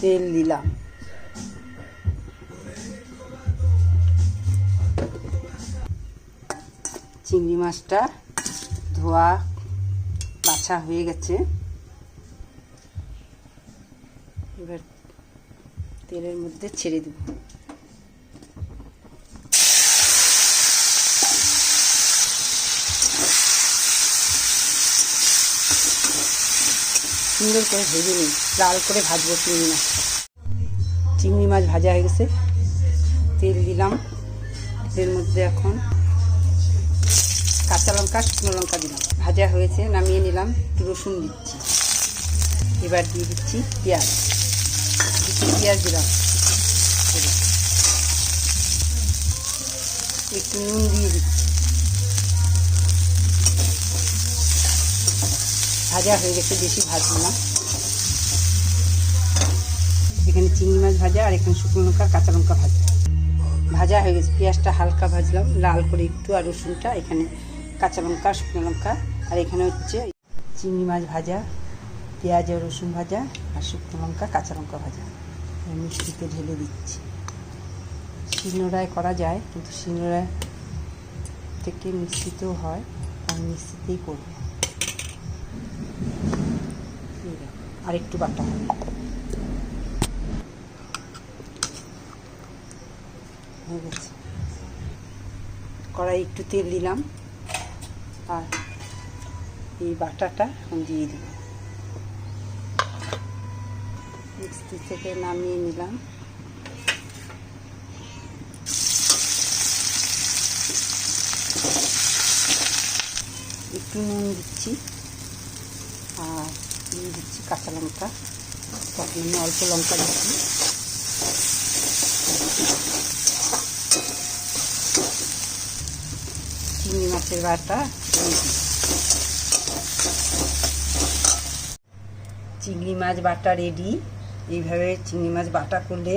তেল দিলাম। চিংড়ি মাছটা ধোয়া বাছা হয়ে গেছে। এবার তেলের মধ্যে ছেড়ে দেব। সুন্দর করে ভেজে নিই লাল করে ভাজবো চিংড়ি মাছটা। চিংড়ি মাছ ভাজা হয়ে গেছে। তেল দিলাম। তেলের মধ্যে এখন কাঁচা লঙ্কা, শুকনো লঙ্কা দিলাম। ভাজা হয়েছে, নামিয়ে নিলাম। একটু রসুন দিচ্ছি। এবার দিয়ে দিচ্ছি পেঁয়াজ। কিছু পেঁয়াজ দিলাম। একটু নুন দিয়ে দিচ্ছি। ভাজা হয়ে গেছে, বেশি ভাজবো না। এখানে চিংড়ি মাছ ভাজা আর এখানে শুকনো লঙ্কা, কাঁচা লঙ্কা ভাজা। ভাজা হয়ে গেছে। পেঁয়াজটা হালকা ভাজলাম, লাল করে একটু আর রসুনটা, এখানে কাঁচা লঙ্কা, শুকনো লঙ্কা, আর এখানে হচ্ছে চিংড়ি মাছ ভাজা, পেঁয়াজ আর রসুন ভাজা, আর শুকনো লঙ্কা, কাঁচা লঙ্কা ভাজা। মিষ্টিতে ঢেলে দিচ্ছি। শিলনোড়ায় করা যায়, কিন্তু শিলনোড়ায় থেকে মিশ্রিতও হয় আমি মিশ্রিতেই করব। আর একটু বাটা হবে। হয়ে গেছে কড়াই একটু তেল দিলাম আর এই বাটাটা দিয়ে দিলাম। মিক্সি থেকে নামিয়ে নিলাম। একটু নুন দিচ্ছি আর দিয়ে দিচ্ছি কাঁচা লঙ্কা। তখন আমি অল্প লঙ্কা দিচ্ছি। চিংড়ি মাছের বাটা। চিংড়ি মাছ। বাটা রেডি এইভাবে চিংড়ি মাছ বাটা করলে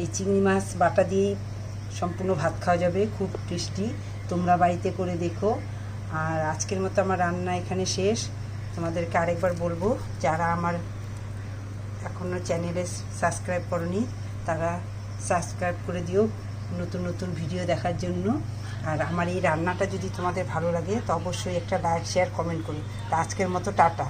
এই চিংড়ি মাছ বাটা দিয়ে সম্পূর্ণ ভাত খাওয়া যাবে, খুব টেস্টি তোমরা বাড়িতে করে দেখো। আর আজকের মতো আমার রান্না এখানে শেষ। তোমাদেরকে আরেকবার বলব, যারা আমার এখনও চ্যানেলে সাবস্ক্রাইব করনি, তারা সাবস্ক্রাইব করে দিও নতুন নতুন ভিডিও দেখার জন্য। আর আমার এই রান্নাটা যদি তোমাদের ভালো লাগে, তো অবশ্যই একটা লাইক শেয়ার কমেন্ট করি। আজকের মতো টাটা।